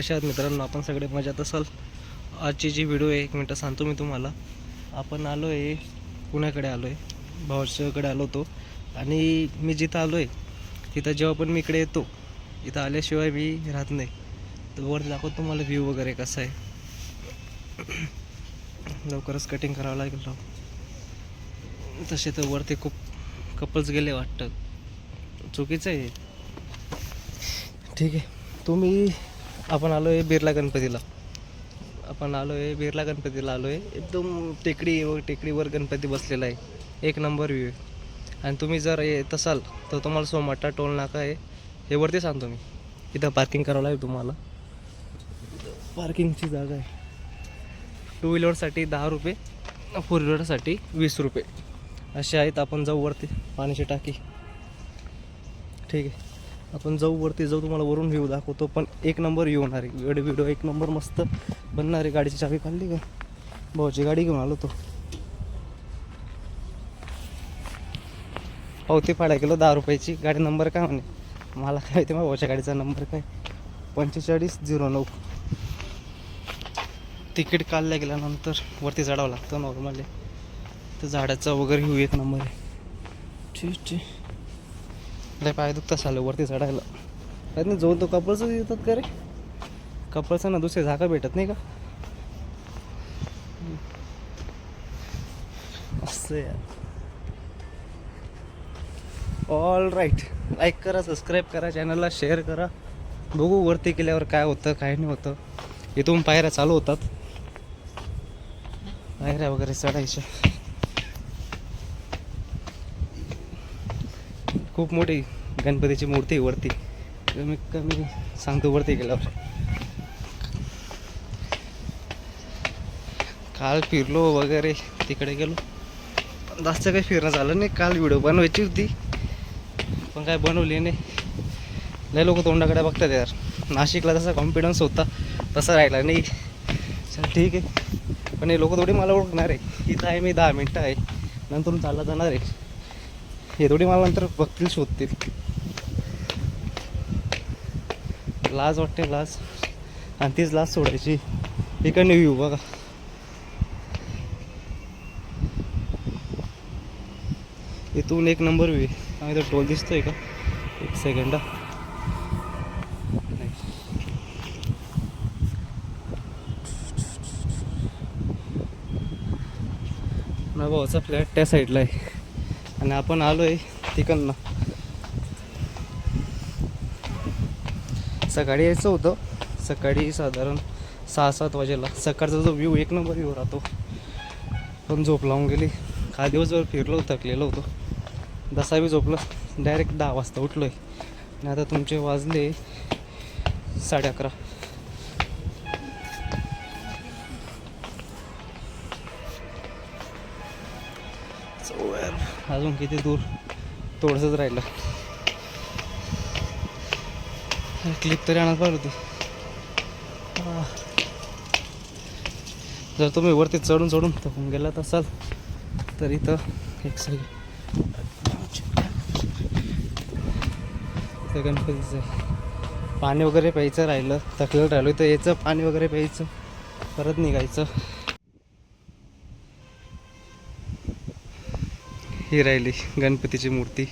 कशा आहात मित्रांनो? आपण सगळे मजात असाल? आजची जी व्हिडिओ आहे एक मिनटं सांगतो मी तुम्हाला. आपण आलो आहे पुण्याकडे आलो आहे भावाच्याकडे आलो होतो. आणि मी जिथं आलो आहे तिथं जेव्हा पण मी इकडे येतो इथं आल्याशिवाय मी राहत नाही. तर वर दाखवतो तुम्हाला व्ह्यू वगैरे कसा आहे. लवकरच कटिंग करावं लागेल राव. तसे तर वरती खूप कपल्स गेले वाटतं. चुकीचं आहे ठीक आहे. तुम्ही आपण आलो आहे बिर्ला गणपतीला. आपण आलो आहे बिर्ला गणपतीला आलो आहे एकदम टेकडी व टेकडीवर गणपती बसलेला आहे. एक नंबर व्ह्यू आहे. आणि तुम्ही जर येत असाल तर तुम्हाला सोमाटा टोल नाका आहे. हे वरती सांगतो मी इथं पार्किंग करावं लागेल तुम्हाला. पार्किंगची जागा आहे. टू व्हीलरसाठी दहा रुपये फोर व्हीलरसाठी वीस रुपये. असे आहेत आपण जाऊ वरती. पाण्याची टाकी. ठीक आहे. आपण जाऊ वरती जाऊ तुम्हाला वरून व्ह्यू दाखवतो. पण एक नंबर येऊन होणार आहे. गड व्हिडिओ एक नंबर मस्त बनणार आहे. गाडीची चावी काढली का? भाऊची गाडी घेऊन आलो तो. पावती फाडा गेलो दहा रुपयाची. गाडी नंबर काय म्हणे? मला काय माहिती भाऊच्या गाडीचा नंबर काय? पंचेचाळीस झिरो नऊ. तिकीट काढल्या गेल्यानंतर वरती चढावं लागतं नॉर्मली तर झाडाचा वगैरे घेऊ एक नंबर आहे. ठीक ठीक लय पाय दुखता चालू वरती चढायला. काय नाही जो तो कपलचं येतात का रे? कपलचं ना दुसरे जागा भेटत नाही का? असं यार. ऑल राईट लाईक करा सबस्क्राईब करा चॅनलला शेअर करा. बघू वरती केल्यावर काय होतं काय नाही होतं. इथून पायऱ्या चालू होतात. पायऱ्या वगैरे चढायच्या. खूप मोठी गणपतीची मूर्ती आहे वरती. कमी कमी सांगतो वरती गेल्यावर. काल फिरलो वगैरे तिकडे गेलो. पण जास्त काही फिरणं झालं नाही. काल व्हिडिओ बनवायची होती. पण काय बनवली नाही. लय लोक तोंडाकडे बघतात यार. नाशिकला जसा कॉन्फिडन्स होता तसा राहिला नाही. चल ठीक आहे. पण हे लोक थोडी मला ओळखणार. आहे इथं आहे मी दहा मिनटं आहे. नंतर चालला जाणार आहे. हे थोडी मला नंतर बघतील शोधतील. लाज वाटते लाज. आणि तीच लाज सोडायची. इकडनं व्ह्यू बघा. इथून एक नंबर व्ह्यू आहे तर टोल दिसतोय का? एक सेकंड माझ्या भावाचा फ्लॅट त्या साईडला आहे. आणि आपण आलो आहे तिकडनं. सकाळी यायचं होतं. सकाळी साधारण सहा सात वाजेला. सकाळचा जो व्ह्यू एक नंबर व्ह्यू राहतो. पण झोप लावून गेली. हा दिवसभर फिरलो थकलेलो होतो. दसावी झोपलं. डायरेक्ट दहा वाजता उठलो आहे आणि आता तुमचे वाजले साडे अकरा. अजून किती दूर थोडंसंच राहिलं. क्लिप तरी आणत पाहिजे होती. जर तुम्ही वरती चढून चढून थकून गेलात असाल तर इथं एक सेकंड ते गणपतीचं आहे. पाणी वगैरे प्यायचं राहिलं थकलेलं राहिलं तर यायचं पाणी वगैरे प्यायचं परत निघायचं. ही राहिली गणपतीची मूर्ती.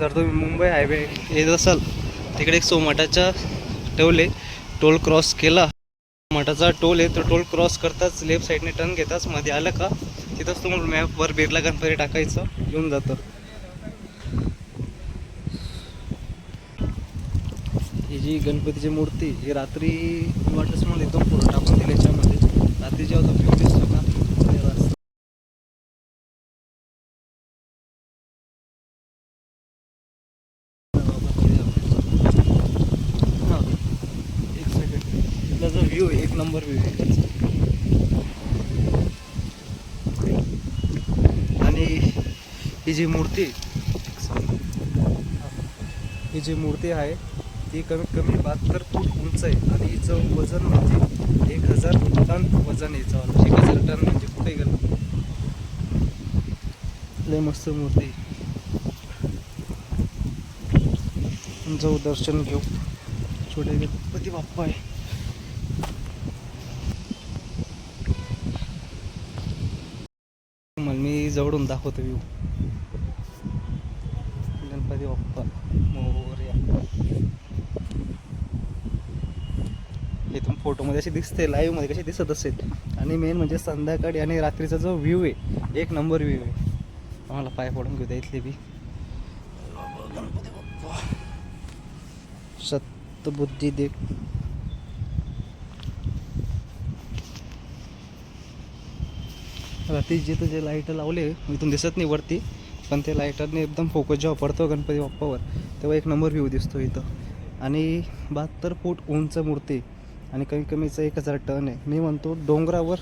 जर तुम्ही मुंबई हायवे येत असाल तिकडे एक सोमाटाच्या ठेवले टोल क्रॉस केला. सोमाटाचा टोल आहे तो टोल क्रॉस करताच लेफ्ट साईडने टर्न घेताच मध्ये आलं का तिथंच तुम्हाला मॅपवर बिर्ला गणपती टाकायचं येऊन जातं. ही जी गणपतीची मूर्ती ही रात्री वाटच मला एकदम पुढं टाकून दिली याच्यामध्ये रात्री जेव्हा view दिसतो ना ते रस्ता- हा, एक सेकंड तिथला जो व्ह्यू आहे एक नंबर व्ह्यू आहे आणि ही जी मूर्ती ही जी मूर्ती आहे ती कमीत कमी बहात्तर फूट उंच आहे आणि हिचं वजन म्हणजे एक हजार टन वजन याचं एक हजार टन म्हणजे कुठे गेलं? लय मस्त मूर्ती जाऊ दर्शन घेऊ. छोटे गणपती बाप्पा आहे मला मी जवळून दाखवतो व्यू गणपती बाप्पा हे इथून फोटोमध्ये अशी दिसते लाईव्हमध्ये कशी दिसत असेल. आणि मेन म्हणजे संध्याकाळी आणि रात्रीचा जो व्ह्यू आहे एक नंबर व्ह्यू आहे. आम्हाला पाय पडून घेऊ द्या इथले बी. गणपती बाप्पा सत्बुद्धी देख रात्री जिथं जे लाइट लावले इथून दिसत नाही वरती पण ते लाईटाने एकदम फोकस जेव्हा पडतो गणपती बाप्पावर तेव्हा एक नंबर व्ह्यू दिसतो इथं. आणि बहात्तर फूट उंच मूर्ती आणि कमी कमीचं एक हजार टन आहे. मी म्हणतो डोंगरावर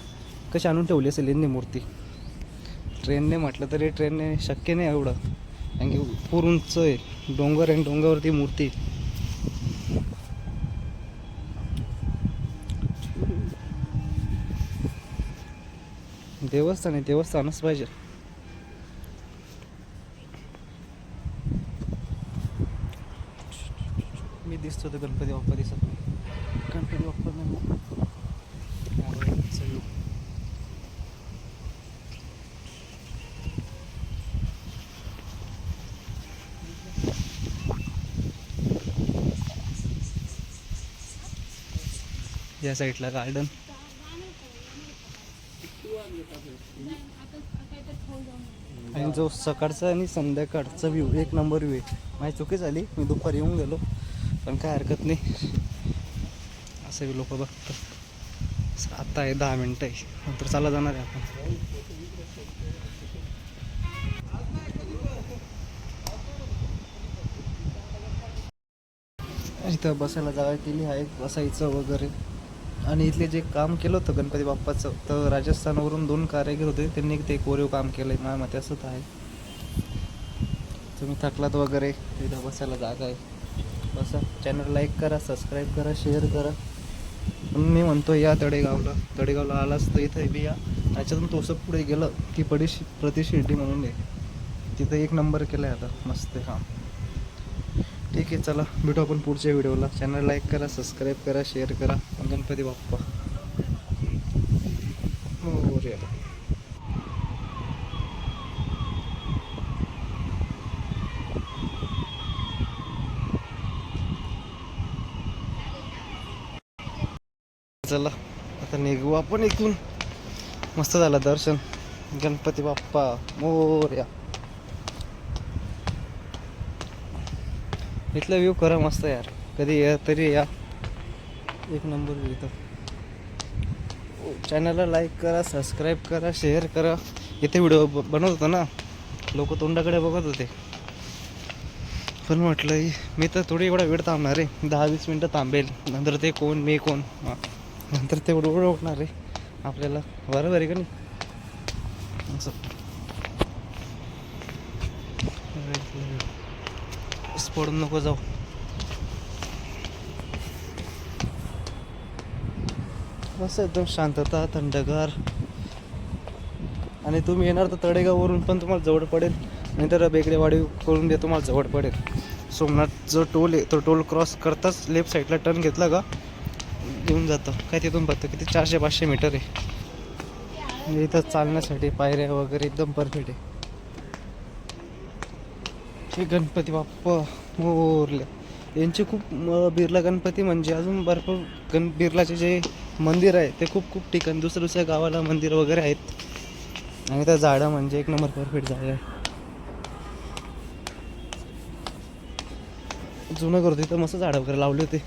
कशी आणून ठेवली असेल यांनी मूर्ती? ट्रेनने म्हटलं तरी ट्रेनने शक्य नाही एवढं. कारण की पूर उंच आहे. डोंगर आणि डोंगरावरती मूर्ती. देवस्थान आहे देवस्थानच पाहिजे. मी दिसतो तर गणपती बाप्पा दिसत नाही गणपती बाप्पा नाही. या साईडला गार्डन आणि जो सकाळचा आणि संध्याकाळचा व्ह्यू एक नंबर व्ह्यू आहे. माझी चुकी झाली मी दुपारी येऊन गेलो पण काय हरकत नाही. असं लोक बघतात. आता आहे दहा मिनटं आहे. नंतर चाला जाणार आहे आपण. इथं बसायला जागा केली आहे बसायचं वगैरे. आणि इथले जे काम केलं होतं गणपती बाप्पाचं तर राजस्थानवरून दोन कारागीर होते. त्यांनी ते कोरीव काम केलं आहे माझ्या मते असंच आहे. तुम्ही थकलात वगैरे तिथं इथं बसायला जागा आहे. बसा. चॅनल लाईक करा सबस्क्राईब करा शेअर करा. मी म्हणतो या तडेगावला तडेगावला आलास तर इथे बी या. याच्यातून तोसं पुढे गेलं की पडिशी प्रतिशिर्डी म्हणून आहे. तिथं एक नंबर केला आहे आता. मस्त आहे ठीक आहे चला. भेटू आपण पुढच्या व्हिडिओला. चॅनल लाईक करा सबस्क्राईब करा शेअर करा. गणपती बाप्पा. हो, मोरया. चला आता निघू आपण इथून. मस्त झालं दर्शन. गणपती बाप्पा मोर्या. इथला व्ह्यू खरा मस्त यार. कधी या तरी या. एक नंबर व्ह्यू इथं चॅनलला लाईक करा सबस्क्राईब करा शेअर करा. इथे व्हिडिओ बनवत होतो ना. लोक तोंडाकडे बघत होते. पण म्हटलं मी तर थोडी एवढा वेळ थांबणार आहे. दहा वीस मिनटं थांबेल. नंतर ते कोण मी कोण? नंतर ते एवढं ओळखणार आहे. आपल्याला बरोबर आहे का नाही? असं. पडून नको जाऊ. मस्त एकदम शांतता थंडगार. आणि तुम्ही येणार तर तळेगाववरून पण तुम्हाला जवळ पडेल. नाहीतर बेगडेवाडी करून दे तुम्हाला जवळ पडेल. सोमनाथ जो टोल आहे तो टोल क्रॉस करताच लेफ्ट साईडला टर्न घेतला का? येऊन जातं. काय तिथून बघतं किती? चारशे पाचशे मीटर आहे. म्हणजे इथं चालण्यासाठी पायऱ्या वगैरे एकदम परफेक्ट आहे. हे गणपती बाप्पा मोरले. यांचे खूप बिर्ला गणपती म्हणजे अजून भरपूर गण बिर्लाचे जे मंदिर आहे ते खूप खूप ठिकाणी दुसऱ्या दुसऱ्या गावाला मंदिर वगैरे आहेत. आणि त्या झाडं म्हणजे एक नंबर परफेक्ट झाडं आहे. जुनं करतो तिथं मस्त झाडं वगैरे लावले होते.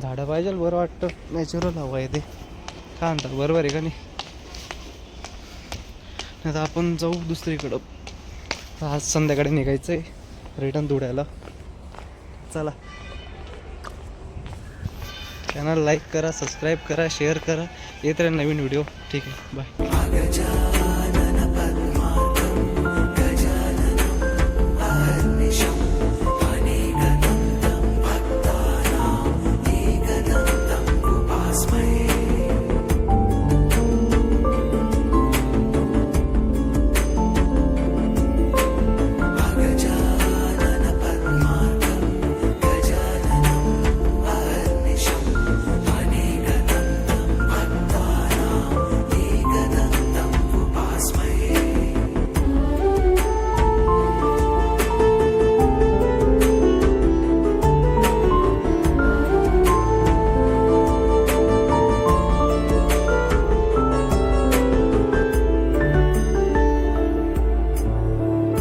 झाडं पाहिजे बरं वाटतं नॅचरल हवं आहे ते. काय म्हणतात बरोबर आहे का नाही? तर आपण जाऊ दुसरीकडं. आज संध्याकाळी निघायचं आहे रिटर्न धुळ्याला. चला. चॅनल लाईक करा सबस्क्राईब करा शेअर करा. येत राहील नवीन व्हिडिओ. ठीक आहे बाय.